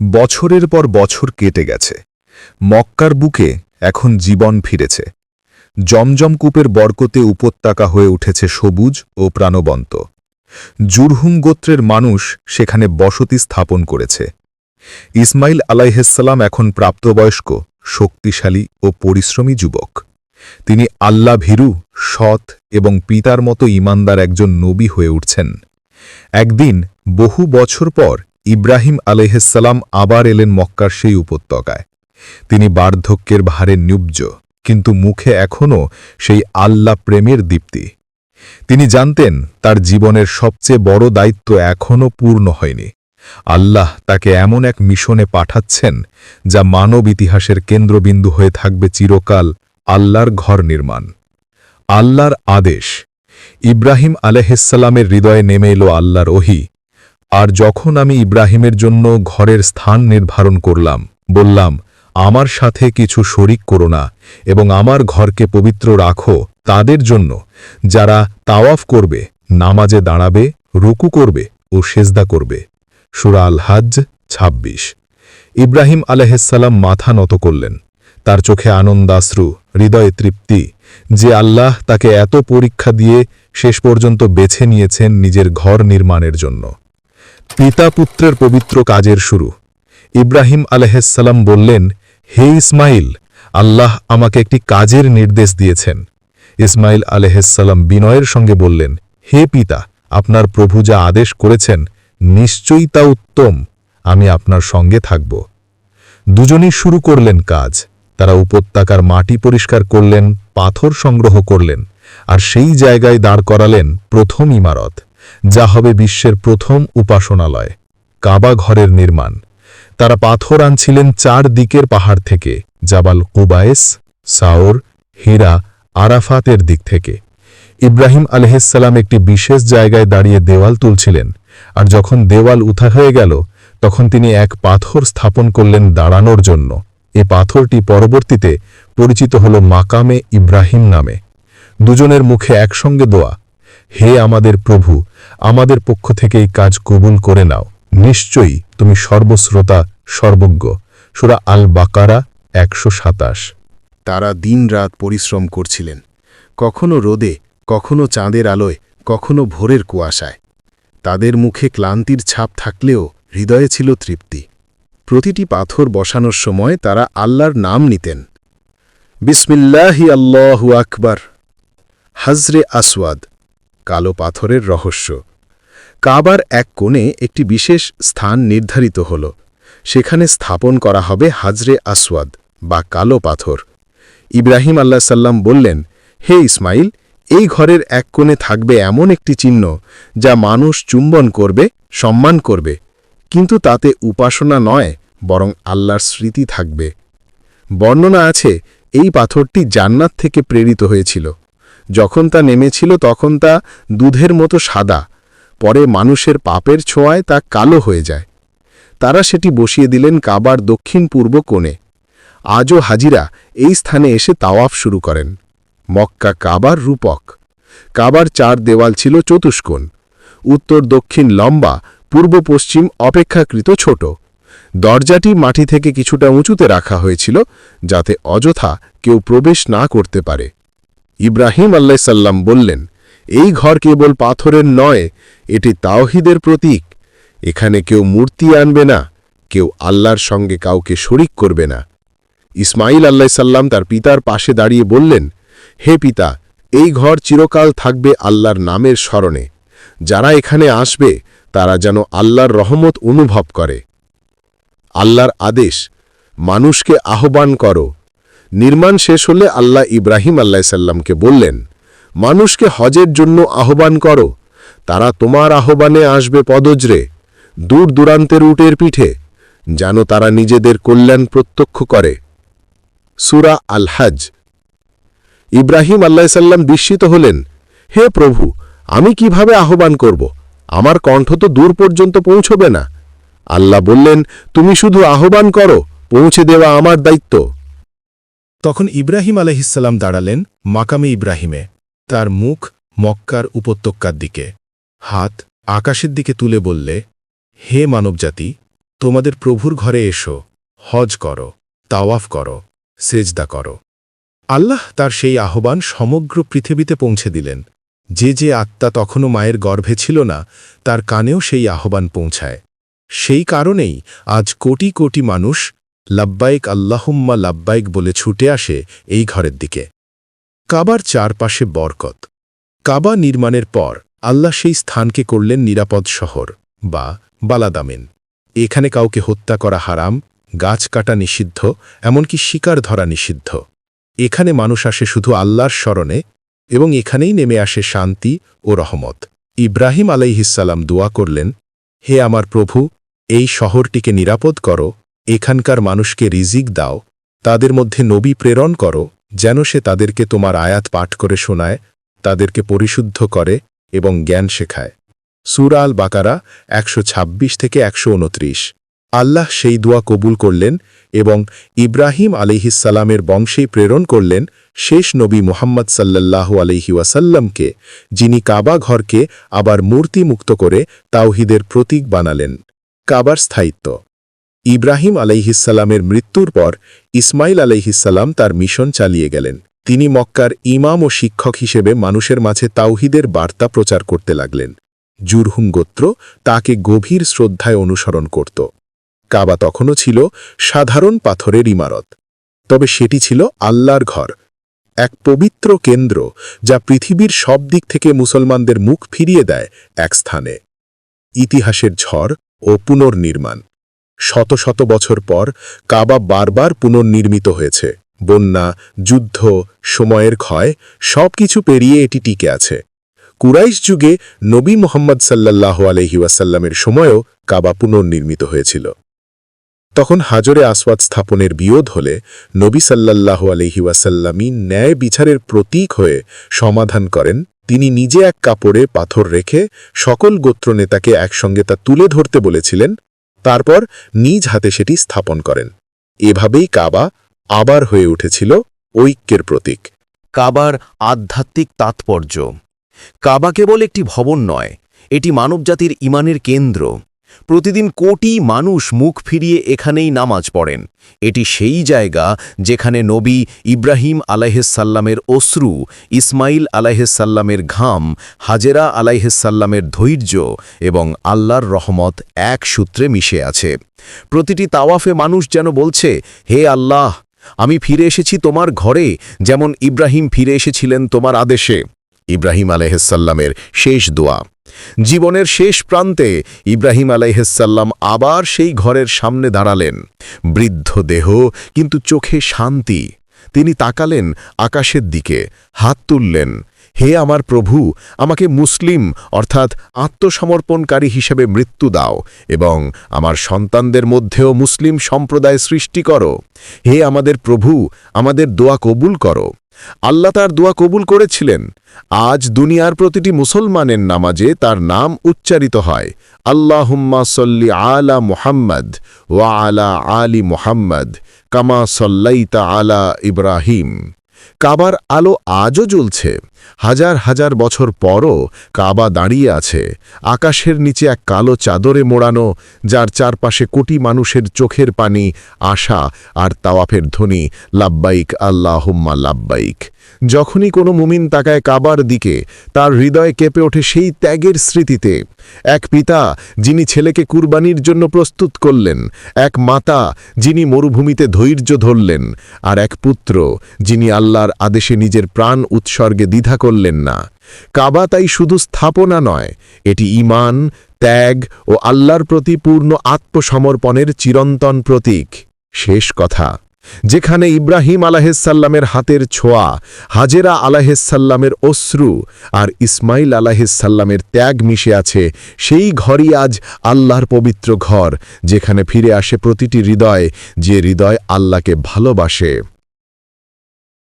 বছরের পর বছর কেটে গেছে। মক্কার বুকে এখন জীবন ফিরেছে। জমজম কূপের বরকতে উপত্যকা হয়ে উঠেছে সবুজ ও প্রাণবন্ত। জুরহুম গোত্রের মানুষ সেখানে বসতি স্থাপন করেছে। ইসমাইল আলাইহেসাল্লাম এখন প্রাপ্তবয়স্ক, শক্তিশালী ও পরিশ্রমী যুবক। তিনি আল্লাহ ভীরু, সৎ এবং পিতার মতো ইমানদার একজন নবী হয়ে উঠছেন। একদিন বহু বছর পর ইব্রাহিম আলহিসাল্লাম আবার এলেন মক্কার সেই উপত্যকায়। তিনি বার্ধক্যের ভারে নিউব্জ কিন্তু মুখে এখনও সেই আল্লাহ প্রেমের দীপ্তি। তিনি জানতেন তার জীবনের সবচেয়ে বড় দায়িত্ব এখনও পূর্ণ হয়নি। আল্লাহ তাকে এমন এক মিশনে পাঠাচ্ছেন, যা মানব ইতিহাসের কেন্দ্রবিন্দু হয়ে থাকবে চিরকাল আল্লাহর ঘর নির্মাণ। আল্লাহর আদেশ, ইব্রাহিম আলহিসাল্লামের হৃদয়ে নেমে এলো আল্লাহর ওহি আর যখন আমি ইব্রাহিমের জন্য ঘরের স্থান নির্ধারণ করলাম, বললাম, আমার সাথে কিছু শরিক করো না এবং আমার ঘরকে পবিত্র রাখো তাদের জন্য। যারা তাওয়াফ করবে, নামাজে দাঁড়াবে, রুকু করবে ও সেজদা করবে। সুরা আল হাজ ২৬ ইব্রাহিম আলহিসাল্লাম মাথা নত করলেন। তার চোখে আনন্দাশ্রু, হৃদয়ে তৃপ্তি যে আল্লাহ তাকে এত পরীক্ষা দিয়ে শেষ পর্যন্ত বেছে নিয়েছেন নিজের ঘর নির্মাণের জন্য। পিতা পুত্রের পবিত্র কাজের শুরু। ইব্রাহিম আলহাম বললেন, হে ইসমাইল, আল্লাহ আমাকে একটি কাজের নির্দেশ দিয়েছেন। ইসমাইল আলহাম বিনয়ের সঙ্গে বললেন, হে পিতা, আপনার প্রভু যা আদেশ করেছেন, নিশ্চয়ই তা উত্তম। আমি আপনার সঙ্গে থাকব। দুজনেই শুরু করলেন কাজ। তারা উপত্যকার মাটি পরিষ্কার করলেন, পাথর সংগ্রহ করলেন, আর সেই জায়গায় দাঁড় করালেন প্রথম ইমারত। যা হবে বিশ্বের প্রথম উপাসনালয়, কাবা ঘরের নির্মাণ। তারা পাথর আনছিলেন চার দিকের পাহাড় থেকে, জাবাল কুবায়েস, সাওর, হীরা, আরাফাতের দিক থেকে। ইব্রাহিম আলহিসাল্লাম একটি বিশেষ জায়গায় দাঁড়িয়ে দেওয়াল তুলছিলেন, আর যখন দেওয়াল উঠা হয়ে গেল, তখন তিনি এক পাথর স্থাপন করলেন দাঁড়ানোর জন্য। এ পাথরটি পরবর্তীতে পরিচিত হল মাকামে ইব্রাহিম নামে। দুজনের মুখে একসঙ্গে দোয়া হে আমাদের প্রভু, আমাদের পক্ষ থেকে এই কাজ কবুল করে নাও। নিশ্চয়ই তুমি সর্বশ্রোতা, সর্বজ্ঞ। সুরা আল বাকারা একশো সাতাশ। তারা দিনরাত পরিশ্রম করছিলেন। কখনো রোদে, কখনো চাঁদের আলোয়, কখনো ভোরের কুয়াশায়। তাদের মুখে ক্লান্তির ছাপ থাকলেও হৃদয়ে ছিল তৃপ্তি। প্রতিটি পাথর বসানোর সময় তারা আল্লাহর নাম নিতেন। বিসমিল্লাহি আল্লাহু আকবার। হজরে আসওয়াদ। কালো পাথরের রহস্য। কাবার এক কোণে একটি বিশেষ স্থান নির্ধারিত হল। সেখানে স্থাপন করা হবে হাজরে আসওয়াদ বা কালো পাথর। ইব্রাহিম আল্লাহ সাল্লাম বললেন, হে ইসমাইল, এই ঘরের এক কোণে থাকবে এমন একটি চিহ্ন যা মানুষ চুম্বন করবে, সম্মান করবে। কিন্তু তাতে উপাসনা নয়, বরং আল্লাহর স্মৃতি থাকবে। বর্ণনা আছে, এই পাথরটি জান্নাত থেকে প্রেরিত হয়েছিল। যখন তা নেমেছিল তখন তা দুধের মতো সাদা। পরে মানুষের পাপের ছোঁয়ায় তা কালো হয়ে যায়। তারা সেটি বসিয়ে দিলেন কাবার দক্ষিণ পূর্ব কোণে। আজও হাজিরা এই স্থানে এসে তাওয়াফ শুরু করেন। মক্কা কাবার রূপক। কাবার চার দেওয়াল ছিল চতুষ্কোণ। উত্তর দক্ষিণ লম্বা, পূর্ব পশ্চিম অপেক্ষাকৃত ছোট। দরজাটি মাটি থেকে কিছুটা উঁচুতে রাখা হয়েছিল যাতে অযথা কেউ প্রবেশ না করতে পারে। ইব্রাহিম আল্লাহ সাল্লাম বললেন, এই ঘর কেবল পাথরের নয়, এটি তাওহিদের প্রতীক। এখানে কেউ মূর্তি আনবে না, কেউ আল্লাহর সঙ্গে কাউকে শরিক করবে না। ইসমাইল আল্লাহ সাল্লাম তার পিতার পাশে দাঁড়িয়ে বললেন, হে পিতা, এই ঘর চিরকাল থাকবে আল্লাহর নামের স্মরণে। যারা এখানে আসবে, তারা যেন আল্লাহর রহমত অনুভব করে। আল্লাহর আদেশ, মানুষকে আহ্বান করো নির্মাণ শেষ হলে আল্লাহ ইব্রাহিম আল্লাহ সাল্লামকে বললেন, মানুষকে হজের জন্য আহ্বান করো। তারা তোমার আহ্বানে আসবে পদজ্রে, দূর দূরান্তের উটের পিঠে, যেন তারা নিজেদের কল্যাণ প্রত্যক্ষ করে। সুরা আল হাজ ইব্রাহিম আল্লাহ সাল্লাম বিস্মিত হলেন, হে প্রভু, আমি কীভাবে আহ্বান করব? আমার কণ্ঠ তো দূর পর্যন্ত পৌঁছবে না। আল্লাহ বললেন, তুমি শুধু আহ্বান করো, পৌঁছে দেওয়া আমার দায়িত্ব। তখন ইব্রাহিম আলহিসাল্লাম দাঁড়ালেন মাকামে ইব্রাহিমে। তার মুখ মক্কার উপত্যকার দিকে। হাত আকাশের দিকে তুলে বললে, হে মানবজাতি, তোমাদের প্রভুর ঘরে এসো, হজ করো, তাওয়াফ করো, সেজদা করো। আল্লাহ তার সেই আহ্বান সমগ্র পৃথিবীতে পৌঁছে দিলেন। যে যে আত্মা তখনও মায়ের গর্ভে ছিল না, তার কানেও সেই আহ্বান পৌঁছায়। সেই কারণেই আজ কোটি কোটি মানুষ লাব্বাইক আল্লাহুম্মা লাব্বাইক বলে ছুটে আসে এই ঘরের দিকে। কাবার চারপাশে বরকত। কাবা নির্মাণের পর আল্লাহ সেই স্থানকে করলেন নিরাপদ শহর বা বালাদামেন। এখানে কাউকে হত্যা করা হারাম, গাছ কাটা নিষিদ্ধ, এমনকি শিকার ধরা নিষিদ্ধ। এখানে মানুষ আসে শুধু আল্লাহর স্মরণে এবং এখানেই নেমে আসে শান্তি ও রহমত। ইব্রাহিম আলাইহিসাল্লাম দোয়া করলেন, হে আমার প্রভু, এই শহরটিকে নিরাপদ করো এখানকার মানুষকে রিজিক দাও, তাদের মধ্যে নবী প্রেরণ করো, যেন সে তাদেরকে তোমার আয়াত পাঠ করে শোনায়, তাদেরকে পরিশুদ্ধ করে এবং জ্ঞান শেখায়। সুরা আল বাকারা একশো ছাব্বিশ থেকে একশো উনত্রিশ। আল্লাহ সেই দোয়া কবুল করলেন এবং ইব্রাহিম আলিহিসাল্লামের বংশেই প্রেরণ করলেন শেষ নবী মোহাম্মদ সাল্লাল্লাহু আলহি ওয়াসাল্লামকে, যিনি কাবা ঘরকে আবার মূর্তিমুক্ত করে তাওহিদের প্রতীক বানালেন। কাবার স্থায়িত্ব ইব্রাহিম আলাইহিসাল্লামের মৃত্যুর পর ইসমাইল আলাইহিসাল্লাম তার মিশন চালিয়ে গেলেন। তিনি মক্কার ইমাম ও শিক্ষক হিসেবে মানুষের মাঝে তাওহিদের বার্তা প্রচার করতে লাগলেন। জুরহুম গোত্র তাকে গভীর শ্রদ্ধায় অনুসরণ করত। কাবা তখনও ছিল সাধারণ পাথরের ইমারত। তবে সেটি ছিল আল্লাহর ঘর। এক পবিত্র কেন্দ্র যা পৃথিবীর সব দিক থেকে মুসলমানদের মুখ ফিরিয়ে দেয় এক স্থানে। ইতিহাসের ঝড় ও পুনর্নির্মাণ। শত শত বছর পর কাবা বারবার পুনর্নির্মিত হয়েছে। বন্যা, যুদ্ধ, সময়ের ক্ষয়, সবকিছু পেরিয়ে এটি টিকে আছে। কুরাইশ যুগে নবী মোহাম্মদ সাল্লাহ আলহিউসাল্লামের সময়ও কাবা পুনর্নির্মিত হয়েছিল। তখন হাজরে আসওয়াদ স্থাপনের বিয়োধ হলে নবী সাল্লাল্লাহু আলহি ওয়াসাল্লামই ন্যায় বিচারের প্রতীক হয়ে সমাধান করেন। তিনি নিজে এক কাপড়ে পাথর রেখে সকল গোত্রনেতাকে একসঙ্গে তা তুলে ধরতে বলেছিলেন। তারপর নিজ হাতে সেটি স্থাপন করেন। এভাবেই কাবা আবার হয়ে উঠেছিল ঐক্যের প্রতীক। কাবার আধ্যাত্মিক তাৎপর্য। কাবা কেবল একটি ভবন নয়, এটি মানবজাতির ইমানের কেন্দ্র। প্রতিদিন কোটি মানুষ মুখ ফিরিয়ে এখানেই নামাজ পড়েন। এটি সেই জায়গা যেখানে নবী ইব্রাহিম আলাইহেসাল্লামের অশ্রু, ইসমাইল আলাইহেসাল্লামের ঘাম, হাজেরা আলাইহেসাল্লামের ধৈর্য এবং আল্লাহর রহমত এক সূত্রে মিশে আছে। প্রতিটি তাওয়াফে মানুষ যেন বলছে, হে আল্লাহ, আমি ফিরে এসেছি তোমার ঘরে, যেমন ইব্রাহিম ফিরে এসেছিলেন তোমার আদেশে। ইব্রাহিম আলহ্লামের শেষ দোয়া। জীবনের শেষ প্রান্তে ইব্রাহিম আলাইহাল্লাম আবার সেই ঘরের সামনে দাঁড়ালেন। বৃদ্ধ দেহ, কিন্তু চোখে শান্তি। তিনি তাকালেন আকাশের দিকে, হাত তুললেন। হে আমার প্রভু, আমাকে মুসলিম, অর্থাৎ আত্মসমর্পণকারী হিসেবে মৃত্যু দাও এবং আমার সন্তানদের মধ্যেও মুসলিম সম্প্রদায় সৃষ্টি করো। হে আমাদের প্রভু, আমাদের দোয়া কবুল করো। আল্লাহ তার দোয়া কবুল করেছিলেন। আজ দুনিয়ার প্রতিটি মুসলমানের নামাজে তার নাম উচ্চারিত হয়, আল্লাহুম্মা সল্লি আলা মুহাম্মদ ওয়া আলা আলী মুহাম্মদ কামা সল্লাইতা আলা ইব্রাহিম। কাবার আলো আজও জ্বলছে। হাজার হাজার বছর পরও কাবা দাঁড়িয়ে আছে। আকাশের নিচে এক কালো চাদরে মোড়ানো, যার চারপাশে কোটি মানুষের চোখের পানি, আশা আর তাওয়াফের ধ্বনি, লাব্বাইক, আল্লাহুম্মা লাব্বাইক। যখনই কোনো মুমিন তাকায় কাবার দিকে, তার হৃদয় কেঁপে ওঠে সেই ত্যাগের স্মৃতিতে। এক পিতা, যিনি ছেলেকে কুরবানির জন্য প্রস্তুত করলেন, এক মাতা, যিনি মরুভূমিতে ধৈর্য ধরলেন, আর এক পুত্র, যিনি আল্লাহর আদেশে নিজের প্রাণ উৎসর্গে দ্বিধা করলেন না। কাবা তাই শুধু স্থাপনা নয়, এটি ইমান ত্যাগ ও আল্লাহর প্রতি পূর্ণ আত্মসমর্পণের চিরন্তন প্রতীক। শেষ কথা। যেখানে ইব্রাহিম আলাহেসাল্লামের হাতের ছোঁয়া, হাজেরা আলাহেসাল্লামের অশ্রু আর ইসমাইল আলাহেসাল্লামের ত্যাগ মিশে আছে, সেই ঘরই আজ আল্লাহর পবিত্র ঘর, যেখানে ফিরে আসে প্রতিটি হৃদয় যে হৃদয় আল্লাহকে ভালোবাসে।